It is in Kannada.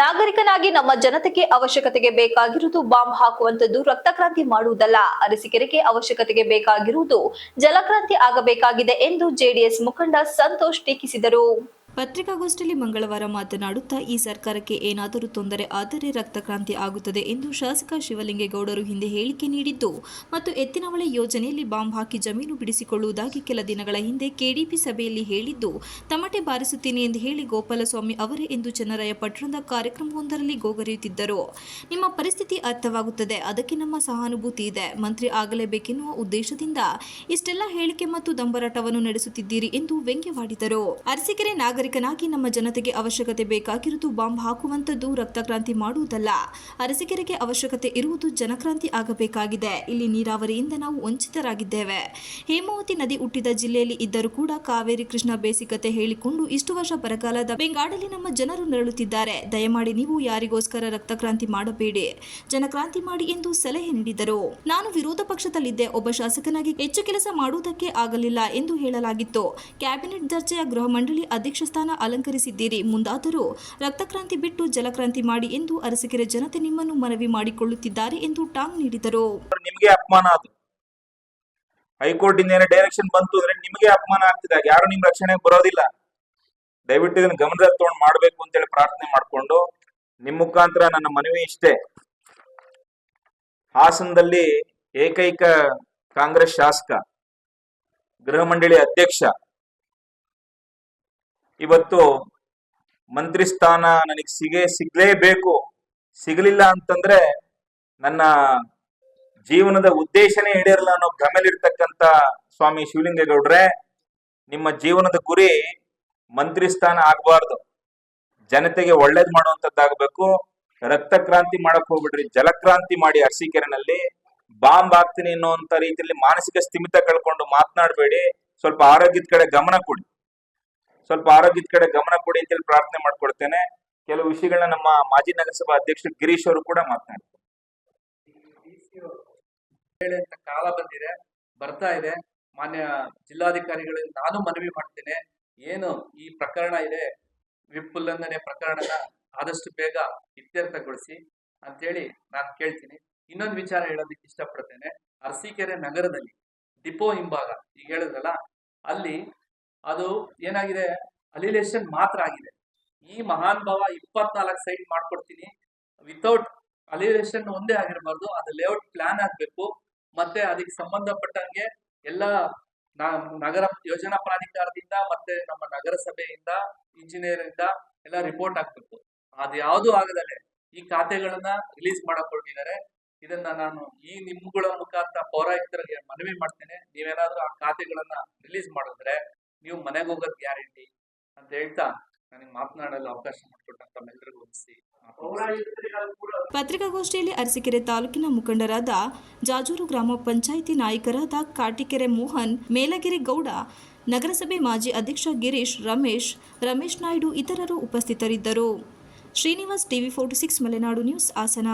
ನಾಗರಿಕನಾಗಿ ನಮ್ಮ ಜನತೆಗೆ ಅವಶ್ಯಕತೆಗೆ ಬೇಕಾಗಿರುವುದು ಬಾಂಬ್ ಹಾಕುವಂತದ್ದು ರಕ್ತಕ್ರಾಂತಿ ಮಾಡುವುದಲ್ಲ. ಅರಸಿಕೆರೆಗೆ ಅವಶ್ಯಕತೆಗೆ ಬೇಕಾಗಿರುವುದು ಜಲಕ್ರಾಂತಿ ಆಗಬೇಕಾಗಿದೆ ಎಂದು ಜೆಡಿಎಸ್ ಮುಖಂಡ ಸಂತೋಷ್ ಟೀಕಿಸಿದರು. ಪತ್ರಿಕಾಗೋಷ್ಠಿಯಲ್ಲಿ ಮಂಗಳವಾರ ಮಾತನಾಡುತ್ತಾ, ಈ ಸರ್ಕಾರಕ್ಕೆ ಏನಾದರೂ ತೊಂದರೆ ಆದರೆ ರಕ್ತಕ್ರಾಂತಿ ಆಗುತ್ತದೆ ಎಂದು ಶಾಸಕ ಶಿವಲಿಂಗೇಗೌಡರು ಹಿಂದೆ ಹೇಳಿಕೆ ನೀಡಿದ್ದು. ಮತ್ತು ಎತ್ತಿನವಳೆ ಯೋಜನೆಯಲ್ಲಿ ಬಾಂಬ್ ಹಾಕಿ ಜಮೀನು ಬಿಡಿಸಿಕೊಳ್ಳುವುದಾಗಿ ಕೆಲ ದಿನಗಳ ಹಿಂದೆ ಕೆಡಿಪಿ ಸಭೆಯಲ್ಲಿ ಹೇಳಿದ್ದು, ತಮಟೆ ಬಾರಿಸುತ್ತೇನೆ ಎಂದು ಹೇಳಿ ಗೋಪಾಲಸ್ವಾಮಿ ಅವರೇ ಎಂದು ಚನ್ನರಾಯ ಪಟ್ಟಣದ ಕಾರ್ಯಕ್ರಮವೊಂದರಲ್ಲಿ ಗೋಗರೆಯುತ್ತಿದ್ದರು. ನಿಮ್ಮ ಪರಿಸ್ಥಿತಿ ಅರ್ಥವಾಗುತ್ತದೆ, ಅದಕ್ಕೆ ನಮ್ಮ ಸಹಾನುಭೂತಿ ಇದೆ. ಮಂತ್ರಿ ಆಗಲೇಬೇಕೆನ್ನುವ ಉದ್ದೇಶದಿಂದ ಇಷ್ಟೆಲ್ಲ ಹೇಳಿಕೆ ಮತ್ತು ದಂಬರಾಟವನ್ನು ನಡೆಸುತ್ತಿದ್ದೀರಿ ಎಂದು ವ್ಯಂಗ್ಯವಾಡಿದರು. ಅರಸೀಕೆರೆ ನಾಗರಿಕನಾಗಿ ನಮ್ಮ ಜನತೆಗೆ ಅವಶ್ಯಕತೆ ಬೇಕಾಗಿರುವುದು ಬಾಂಬ್ ಹಾಕುವಂಥದ್ದು ರಕ್ತಕ್ರಾಂತಿ ಮಾಡುವುದಲ್ಲ. ಅರಸಿಕೆರೆಗೆ ಅವಶ್ಯಕತೆ ಇರುವುದು ಜನಕ್ರಾಂತಿ ಆಗಬೇಕಾಗಿದೆ. ಇಲ್ಲಿ ನೀರಾವರಿಯಿಂದ ನಾವು ವಂಚಿತರಾಗಿದ್ದೇವೆ. ಹೇಮಾವತಿ ನದಿ ಹುಟ್ಟಿದ ಜಿಲ್ಲೆಯಲ್ಲಿ ಇದ್ದರೂ ಕೂಡ ಕಾವೇರಿ ಕೃಷ್ಣ ಬೇಸಿಕತೆ ಹೇಳಿಕೊಂಡು ಇಷ್ಟು ವರ್ಷ ಬರಗಾಲದ ಬೆಂಗಾಡಲ್ಲಿ ನಮ್ಮ ಜನರು ನರಳುತ್ತಿದ್ದಾರೆ. ದಯಮಾಡಿ ನೀವು ಯಾರಿಗೋಸ್ಕರ ರಕ್ತಕ್ರಾಂತಿ ಮಾಡಬೇಡಿ. ಜನಕ್ರಾಂತಿ ಮಾಡಿ ಎಂದು ಸಲಹೆ ನೀಡಿದರು. ನಾನು ವಿರೋಧ ಪಕ್ಷದಲ್ಲಿದ್ದೆ. ಒಬ್ಬ ಶಾಸಕನಾಗಿ ಹೆಚ್ಚು ಕೆಲಸ ಮಾಡುವುದಕ್ಕೆ ಆಗಲಿಲ್ಲ ಎಂದು ಹೇಳಲಾಗಿತ್ತು. ಕ್ಯಾಬಿನೆಟ್ ದರ್ಜೆಯ ಗೃಹ ಮಂಡಳಿ ಅಧ್ಯಕ್ಷ ಸ್ಥಾನ ಅಲಂಕರಿಸಿದ್ದೀರಿ. ಮುಂದಾದರೂ ರಕ್ತಕ್ರಾಂತಿ ಬಿಟ್ಟು ಜಲಕ್ರಾಂತಿ ಮಾಡಿ ಎಂದು ಅರಸಿಕೆರೆ ಜನತೆ ನಿಮ್ಮನ್ನು ಮನವಿ ಮಾಡಿಕೊಳ್ಳುತ್ತಿದ್ದಾರೆ ಎಂದು ಟಾಂಗ್ ನೀಡಿದರು. ನಿಮಗೆ ಅಪಮಾನ ಅದು ಹೈಕೋರ್ಟ್ ಇಂದ ಡೈರೆಕ್ಷನ್ ಬಂತು ಅಂದ್ರೆ ನಿಮಗೆ ಅಪಮಾನ ಆಗ್ತಿದೆ. ಯಾರು ನಿಮ್ ರಕ್ಷಣೆಗೆ ಬರೋದಿಲ್ಲ. ದಯವಿಟ್ಟು ಇದನ್ನ ಗಮನದಲ್ಲಿ ತಗೊಂಡ್ ಅಂತ ಹೇಳಿ ಪ್ರಾರ್ಥನೆ ಮಾಡ್ಕೊಂಡು ನಿಮ್ಮ ಮುಖಾಂತರ ನನ್ನ ಮನವಿ ಇಷ್ಟೇ. ಹಾಸನದಲ್ಲಿ ಏಕೈಕ ಕಾಂಗ್ರೆಸ್ ಶಾಸಕ, ಗೃಹ ಮಂಡಳಿ ಅಧ್ಯಕ್ಷ ಇವತ್ತು ಮಂತ್ರಿ ಸ್ಥಾನ ನನಗೆ ಸಿಗೇ, ಸಿಗ್ಲೇಬೇಕು. ಸಿಗಲಿಲ್ಲ ಅಂತಂದ್ರೆ ನನ್ನ ಜೀವನದ ಉದ್ದೇಶನೇ ಈಡೇರಲ್ಲ ಅನ್ನೋ ಭ್ರಮೆಲಿರ್ತಕ್ಕಂತ ಸ್ವಾಮಿ ಶಿವಲಿಂಗೇಗೌಡ್ರೆ, ನಿಮ್ಮ ಜೀವನದ ಗುರಿ ಮಂತ್ರಿ ಸ್ಥಾನ ಆಗಬಾರ್ದು. ಜನತೆಗೆ ಒಳ್ಳೇದ್ ಮಾಡುವಂತದ್ದಾಗಬೇಕು ರಕ್ತ ಕ್ರಾಂತಿ ಮಾಡಕ್ ಹೋಗ್ಬಿಡ್ರಿ. ಜಲಕ್ರಾಂತಿ ಮಾಡಿ ಅರಸೀಕೆರೆನಲ್ಲಿ. ಬಾಂಬ್ ಹಾಕ್ತೀನಿ ಅನ್ನೋಂತ ರೀತಿಯಲ್ಲಿ ಮಾನಸಿಕ ಸ್ಥಿಮಿತ ಕಳ್ಕೊಂಡು ಮಾತನಾಡಬೇಡಿ. ಸ್ವಲ್ಪ ಆರೋಗ್ಯದ ಕಡೆ ಗಮನ ಕೊಡಿ. ಸ್ವಲ್ಪ ಆರೋಗ್ಯದ ಕಡೆ ಗಮನ ಕೊಡಿ ಅಂತೇಳಿ ಪ್ರಾರ್ಥನೆ ಮಾಡ್ಕೊಡ್ತೇನೆ ಕೆಲವು ವಿಷಯಗಳನ್ನ ನಮ್ಮ ಮಾಜಿ ನಗರಸಭಾ ಅಧ್ಯಕ್ಷರು ಗಿರೀಶ್ ಅವರು ಕೂಡ ಮಾತನಾಡ್ತಾರೆ ಕಾಲ ಬಂದಿದೆ, ಬರ್ತಾ ಇದೆ. ಮಾನ್ಯ ಜಿಲ್ಲಾಧಿಕಾರಿಗಳಿಗೆ ನಾನು ಮನವಿ ಮಾಡ್ತೇನೆ. ಏನು ಈ ಪ್ರಕರಣ ಇದೆ ವಿಪ್ ಉಲ್ಲಂಘನೆ ಪ್ರಕರಣನ ಆದಷ್ಟು ಬೇಗ ಇತ್ಯರ್ಥಗೊಳಿಸಿ ಅಂತೇಳಿ ನಾನು ಕೇಳ್ತೀನಿ. ಇನ್ನೊಂದು ವಿಚಾರ ಹೇಳೋದಕ್ಕೆ ಇಷ್ಟಪಡ್ತೇನೆ. ಅರಸೀಕೆರೆ ನಗರದಲ್ಲಿ ಡಿಪೋ ಹಿಂಭಾಗ, ಈಗ ಹೇಳಿದ್ರಲ್ಲ, ಅಲ್ಲಿ ಅದು ಏನಾಗಿದೆ? ಅಲಿಲೇಷನ್ ಮಾತ್ರ ಆಗಿದೆ. ಈ ಮಹಾನ್ ಭಾವ ಇಪ್ಪತ್ನಾಲ್ಕು ಸೈಟ್ ಮಾಡ್ಕೊಡ್ತೀನಿ. ವಿತೌಟ್ ಅಲಿಲೇಷನ್ ಒಂದೇ ಆಗಿರಬಾರ್ದು, ಅದು ಲೇಔಟ್ ಪ್ಲಾನ್ ಆಗಬೇಕು. ಮತ್ತೆ ಅದಕ್ಕೆ ಸಂಬಂಧಪಟ್ಟಂಗೆ ಎಲ್ಲ ನಗರ ಯೋಜನಾ ಪ್ರಾಧಿಕಾರದಿಂದ ಮತ್ತೆ ನಮ್ಮ ನಗರಸಭೆಯಿಂದ ಇಂಜಿನಿಯರ್ ಇಂದ ಎಲ್ಲ ರಿಪೋರ್ಟ್ ಆಗ್ಬೇಕು. ಅದು ಯಾವುದು ಆಗದಲ್ಲೇ, ಈ ಖಾತೆಗಳನ್ನ ರಿಲೀಸ್ ಮಾಡಕ್ ಹೊರಟಿದ್ದಾರೆ ಇದನ್ನ ನಾನು ಈ ನಿಮ್ಗಳ ಮುಖಾಂತರ ಪೌರಾಯುಕ್ತರಿಗೆ ಮನವಿ ಮಾಡ್ತೇನೆ. ನೀವೇನಾದ್ರೂ ಆ ಖಾತೆಗಳನ್ನ ರಿಲೀಸ್ ಮಾಡಿದ್ರೆ ನೀವು ಮನೆಗೆ ಹೋಗೋದ್ ಗ್ಯಾರಂಟಿ ಅಂತ ಹೇಳ್ತಾ ಪತ್ರಿಕಾಗೋಷ್ಠಿಯಲ್ಲಿ ಅರಸೀಕೆರೆ ತಾಲೂಕಿನ ಮುಖಂಡರಾದ ಜಾಜೂರು ಗ್ರಾಮ ಪಂಚಾಯಿತಿ ನಾಯಕರಾದ ಕಾಟಿಕೆರೆ ಮೋಹನ್, ಮೇಲಗಿರಿ ಗೌಡ, ನಗರಸಭೆ ಮಾಜಿ ಅಧ್ಯಕ್ಷ ಗಿರೀಶ್, ರಮೇಶ್ ರಮೇಶ್ ನಾಯ್ಡು ಇತರರು ಉಪಸ್ಥಿತರಿದ್ದರು. Srinivas TV forty six Malenadu news Hassan.